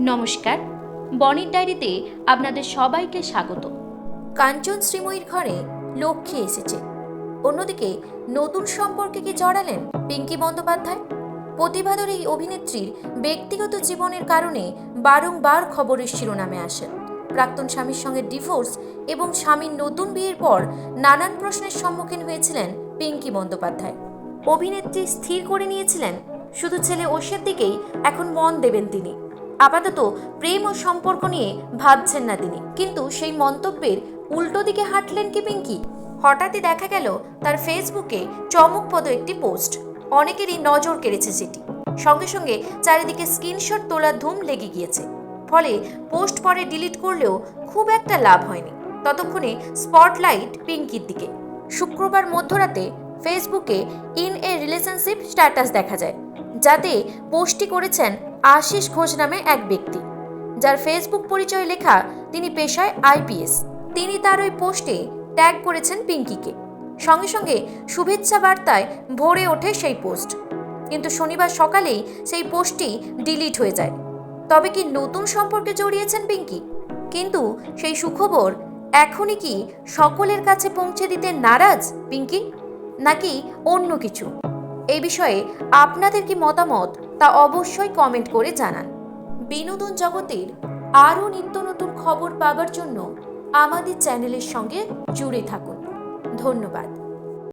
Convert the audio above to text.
নমস্কার। বনির ডায়েরিতে আপনাদের সবাইকে স্বাগত। কাঞ্চন শ্রীময়ীর ঘরে লক্ষ্মী এসেছে। অন্যদিকে নতুন সম্পর্কে কি জড়ালেন পিঙ্কি বন্দ্যোপাধ্যায়? প্রতিভাধর এই অভিনেত্রীর ব্যক্তিগত জীবনের কারণে বারংবার খবরের শিরোনামে আসেন। প্রাক্তন স্বামীর সঙ্গে ডিভোর্স এবং স্বামীর নতুন বিয়ের পর নানান প্রশ্নের সম্মুখীন হয়েছিলেন পিঙ্কি বন্দ্যোপাধ্যায়। অভিনেত্রী স্থির করে নিয়েছিলেন, শুধু ছেলে ওষের দিকেই এখন মন দেবেন তিনি। আপাতত প্রেম ও সম্পর্ক নিয়ে ভাবছেন না তিনি। কিন্তু সেই মন্তব্যের উল্টো দিকে হাঁটলেন কি পিঙ্কি? হঠাৎই দেখা গেল তার ফেসবুকে চমকপ্রদ একটি পোস্ট। অনেকেরই নজর কেড়েছে সেটি। সঙ্গে সঙ্গে চারিদিকে স্ক্রিনশট তোলার ধুম লেগে গিয়েছে। ফলে পোস্ট পরে ডিলিট করলেও খুব একটা লাভ হয়নি। ততক্ষণে স্পটলাইট পিঙ্কির দিকে। শুক্রবার মধ্যরাতে ফেসবুকে ইন এ রিলেশনশিপ স্ট্যাটাস দেখা যায়। যাতে পোস্টটি করেছেন আশিস ঘোষ নামে এক ব্যক্তি। যার ফেসবুক পরিচয় লেখা তিনি পেশায় আইপিএস। তিনি তার ওই পোস্টে ট্যাগ করেছেন পিঙ্কিকে। সঙ্গে সঙ্গে শুভেচ্ছা বার্তায় ভরে ওঠে সেই পোস্ট। কিন্তু শনিবার সকালেই সেই পোস্টটি ডিলিট হয়ে যায়। তবে কি নতুন সম্পর্কে জড়িয়েছেন পিঙ্কি? কিন্তু সেই সুখবর এখনই কি সকলের কাছে পৌঁছে দিতে নারাজ পিঙ্কি? নাকি অন্য কিছু? এই বিষয়ে আপনাদের কি মতামত তা অবশ্যই কমেন্ট করে জানান। বিনোদন জগতের আরও নিত্য নতুন খবর পাবার জন্য আমাদের চ্যানেলের সঙ্গে জুড়ে থাকুন। ধন্যবাদ।